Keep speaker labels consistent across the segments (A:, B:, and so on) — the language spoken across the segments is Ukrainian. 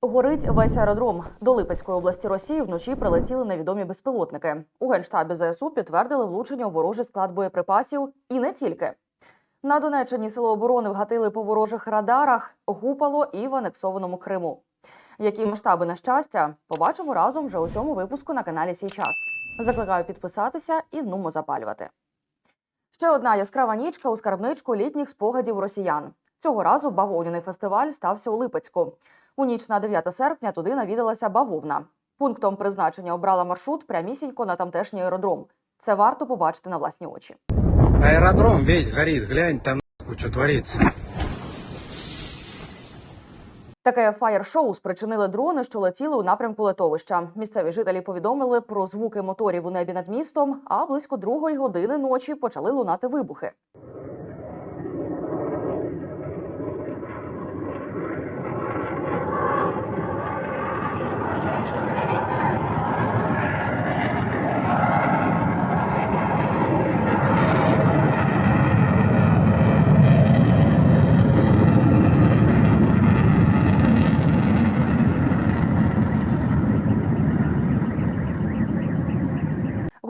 A: Горить весь аеродром. До Липецької області Росії вночі прилетіли невідомі безпілотники. У генштабі ЗСУ підтвердили влучення у ворожий склад боєприпасів і не тільки. На Донеччині сили оборони вгатили по ворожих радарах, гупало і в анексованому Криму. Які масштаби на щастя, побачимо разом вже у цьому випуску на каналі Сій час. Закликаю підписатися і нумо запалювати. Ще одна яскрава нічка у скарбничку літніх спогадів росіян. Цього разу бавовняний фестиваль стався у Липецьку. У ніч на 9 серпня туди навідалася бавовна. Пунктом призначення обрала маршрут прямісінько на тамтешній аеродром. Це варто побачити на власні очі.
B: Аэродром весь горит, глянь, там нахуй, что творится.
A: Таке фаєр-шоу спричинили дрони, що летіли у напрямку летовища. Місцеві жителі повідомили про звуки моторів у небі над містом, а близько другої години ночі почали лунати вибухи.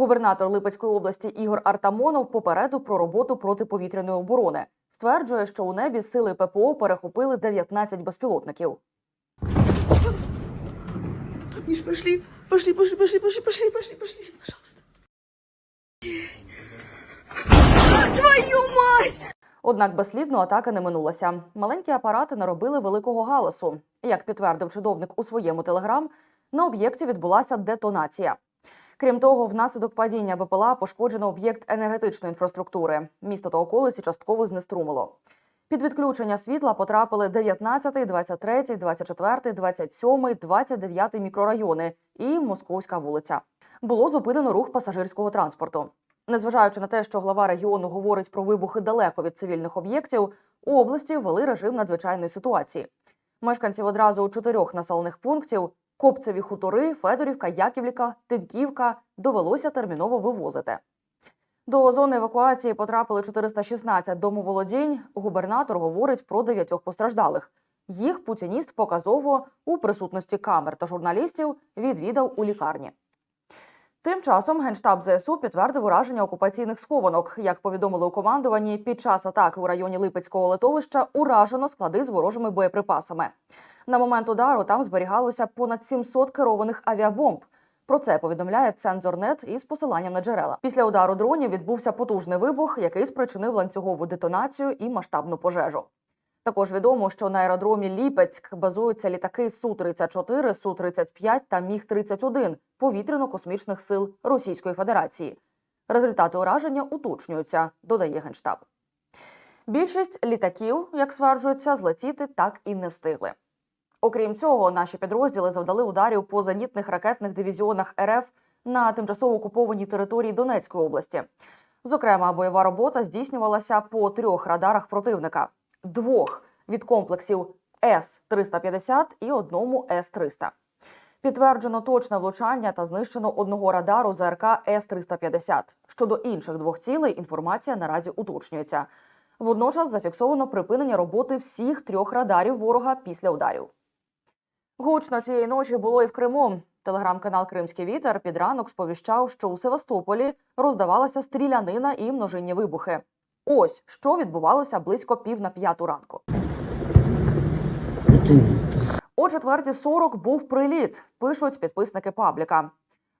A: Губернатор Липецької області Ігор Артамонов попередив про роботу протиповітряної оборони. Стверджує, що у небі сили ППО перехопили 19 безпілотників.
C: Миш, пошли, пошли, пошли, пошли, пошли, пошли, пошли, пошли, пожалуйста. Твою мать!
A: Однак безслідно атака не минулася. Маленькі апарати наробили великого галасу. Як підтвердив чиновник у своєму телеграм, на об'єкті відбулася детонація. Крім того, внаслідок падіння БПЛА пошкоджено об'єкт енергетичної інфраструктури. Місто та околиці частково знеструмило. Під відключення світла потрапили 19, 23, 24, 27, 29 мікрорайони і Московська вулиця. Було зупинено рух пасажирського транспорту. Незважаючи на те, що глава регіону говорить про вибухи далеко від цивільних об'єктів, у області ввели режим надзвичайної ситуації. Мешканців одразу у чотирьох населених пунктів Копцеві хутори, Федорівка, Яківліка, Тинківка довелося терміново вивозити. До зони евакуації потрапили 416 домоволодінь. Губернатор говорить про дев'ятьох постраждалих. Їх путініст показово у присутності камер та журналістів відвідав у лікарні. Тим часом генштаб ЗСУ підтвердив ураження окупаційних схованок. Як повідомили у командуванні, під час атаки у районі Липецького литовища уражено склади з ворожими боєприпасами. На момент удару там зберігалося понад 700 керованих авіабомб. Про це повідомляє Цензорнет із посиланням на джерела. Після удару дронів відбувся потужний вибух, який спричинив ланцюгову детонацію і масштабну пожежу. Також відомо, що на аеродромі Ліпецьк базуються літаки Су-34, Су-35 та Міг-31 повітряно-космічних сил Російської Федерації. Результати ураження уточнюються, додає генштаб. Більшість літаків, як стверджується, злетіти так і не встигли. Окрім цього, наші підрозділи завдали ударів по зенітних ракетних дивізіонах РФ на тимчасово окупованій території Донецької області. Зокрема, бойова робота здійснювалася по трьох радарах противника: двох від комплексів С-350 і одному С-300. Підтверджено точне влучання та знищено одного радару ЗРК С-350. Щодо інших двох цілей інформація наразі уточнюється. Водночас зафіксовано припинення роботи всіх трьох радарів ворога після ударів. Гучно цієї ночі було і в Криму. Телеграм-канал Кримський вітер під ранок сповіщав, що у Севастополі роздавалася стрілянина і множинні вибухи. Ось що відбувалося близько пів на п'яту ранку. О четверті 40 був приліт, пишуть підписники пабліка.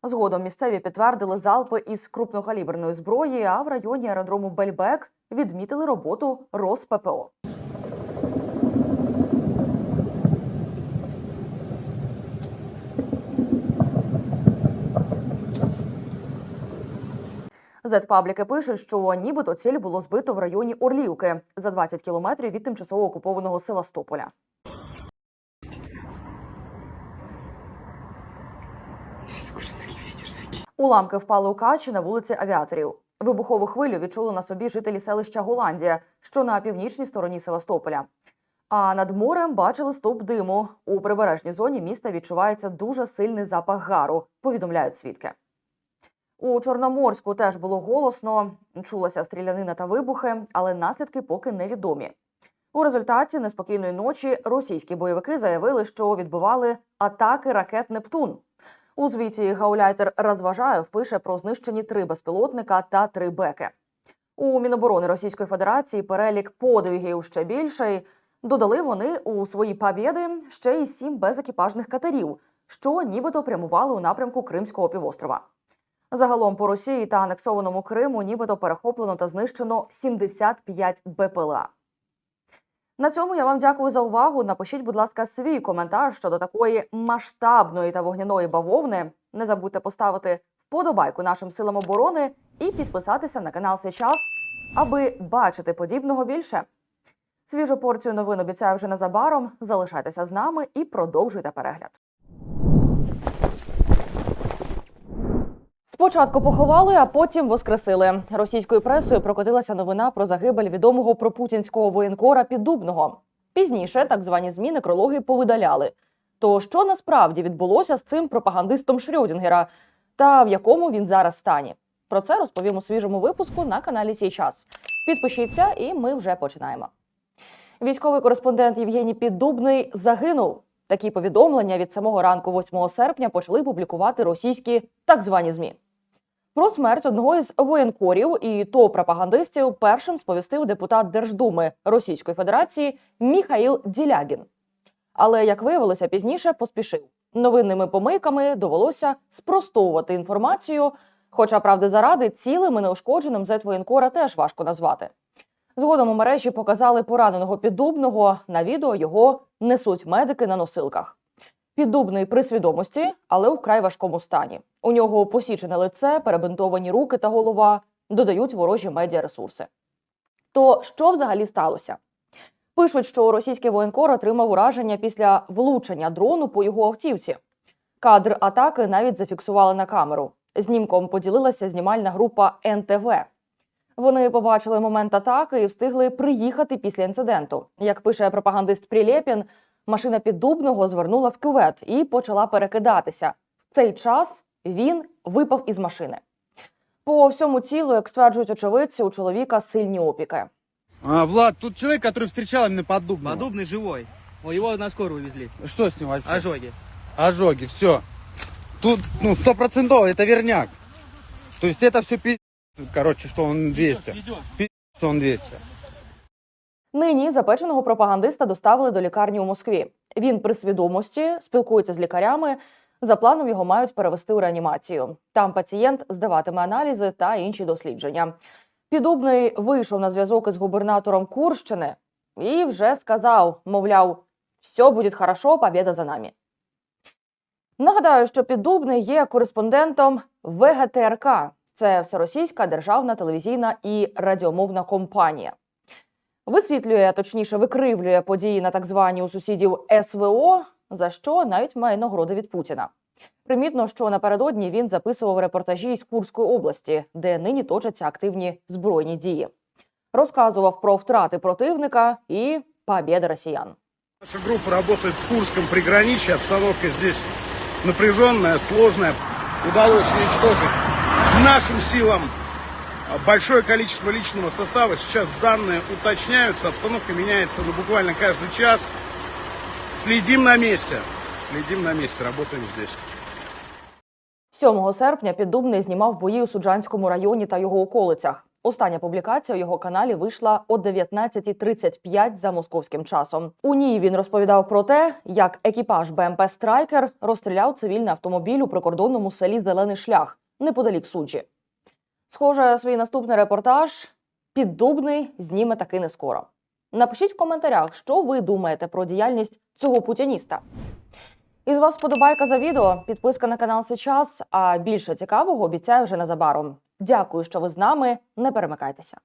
A: Згодом місцеві підтвердили залпи із крупнокаліберної зброї, а в районі аеродрому Бельбек відмітили роботу РосППО. Зетпабліки пишуть, що нібито ціль було збито в районі Орлівки за 20 кілометрів від тимчасово окупованого Севастополя. Уламки впали у качі на вулиці авіаторів. Вибухову хвилю відчули на собі жителі селища Голландія, що на північній стороні Севастополя. А над морем бачили стовп диму. У прибережній зоні міста відчувається дуже сильний запах гару, повідомляють свідки. У Чорноморську теж було голосно, чулася стрілянина та вибухи, але наслідки поки невідомі. У результаті неспокійної ночі російські бойовики заявили, що відбували атаки ракет Нептун. У звіті гауляйтер Розважаєв пише про знищені три безпілотника та три беки. У Міноборони Російської Федерації перелік подвигів ще більший. Додали вони у свої побєди ще й сім безекіпажних катерів, що нібито прямували у напрямку Кримського півострова. Загалом по Росії та анексованому Криму нібито перехоплено та знищено 75 БПЛА. На цьому я вам дякую за увагу. Напишіть, будь ласка, свій коментар щодо такої масштабної та вогняної бавовни. Не забудьте поставити вподобайку нашим силам оборони і підписатися на канал Сейчас, аби бачити подібного більше. Свіжу порцію новин обіцяю вже незабаром. Залишайтеся з нами і продовжуйте перегляд. Спочатку поховали, а потім воскресили. Російською пресою прокотилася новина про загибель відомого пропутінського воєнкора Піддубного. Пізніше так звані змі некрологи повидаляли. То що насправді відбулося з цим пропагандистом Шрёдінгера та в якому він зараз стані? Про це розповім у свіжому випуску на каналі Сій час. Підпишіться, і ми вже починаємо. Військовий кореспондент Євгеній Піддубний загинув. Такі повідомлення від самого ранку 8 серпня почали публікувати російські так звані змі. Про смерть одного із воєнкорів і то пропагандистів першим сповістив депутат Держдуми Російської Федерації Міхаїл Ділягін. Але як виявилося пізніше, поспішив новинними помийками довелося спростовувати інформацію. Хоча правди заради цілим і неушкодженим зет воєнкора теж важко назвати. Згодом у мережі показали пораненого піддубного. На відео його несуть медики на носилках. Піддубний при свідомості, але у вкрай важкому стані. У нього посічене лице, перебинтовані руки та голова, додають ворожі медіаресурси. То що взагалі сталося? Пишуть, що російський воєнкор отримав ураження після влучення дрону по його автівці. Кадр атаки навіть зафіксували на камеру. Знімком поділилася знімальна група НТВ. Вони побачили момент атаки і встигли приїхати після інциденту. Як пише пропагандист Прилєпін, машина піддубного звернула в кювет і почала перекидатися. В цей час він випав із машини. По всьому тілу, як стверджують очевидці, у чоловіка сильні опіки.
B: А, Влад, тут человек, который встречал именно поддубного.
D: Подобный живой. О, его на скорую везли.
B: Что с ним вообще?
D: Ожоги.
B: Ожоги, все. Тут, ну, стопроцентово, это верняк. То есть это все пиздец, короче, что он 200. Пиздец, что он 200.
A: Нині запеченого пропагандиста доставили до лікарні у Москві. Він при свідомості спілкується з лікарями. За планом його мають перевести у реанімацію. Там пацієнт здаватиме аналізи та інші дослідження. Підубний вийшов на зв'язок із губернатором Курщини і вже сказав: мовляв, все буде хорошо, побєда за нами. Нагадаю, що Піддубний є кореспондентом ВГТРК. Це всеросійська державна телевізійна і радіомовна компанія. Висвітлює, точніше, викривлює події на так звані у сусідів СВО, за що навіть має нагороди від Путіна. Примітно, що напередодні він записував репортажі із Курської області, де нині точаться активні збройні дії. Розказував про втрати противника і побєди росіян.
E: Наша группа работает в Курском приграничье. Обстановка здесь напряженная, сложная. Удалось уничтожить нашим силам большое количество личного состава. Сейчас данные уточняются, обстановка меняется ну, буквально каждый час. Следим на месте. Следим на месте, работаем здесь.
A: 7 серпня Піддубний знімав бої у Суджанському районі та його околицях. Остання публікація у його каналі вийшла о 19.35 за московським часом. У ній він розповідав про те, як екіпаж БМП Страйкер розстріляв цивільний автомобіль у прикордонному селі Зелений шлях неподалік суджі. Схоже, свій наступний репортаж Піддубний зніме таки не скоро. Напишіть в коментарях, що ви думаєте про діяльність цього путініста. Із вас вподобайка за відео, підписка на канал Сейчас, а більше цікавого обіцяю вже незабаром. Дякую, що ви з нами. Не перемикайтеся.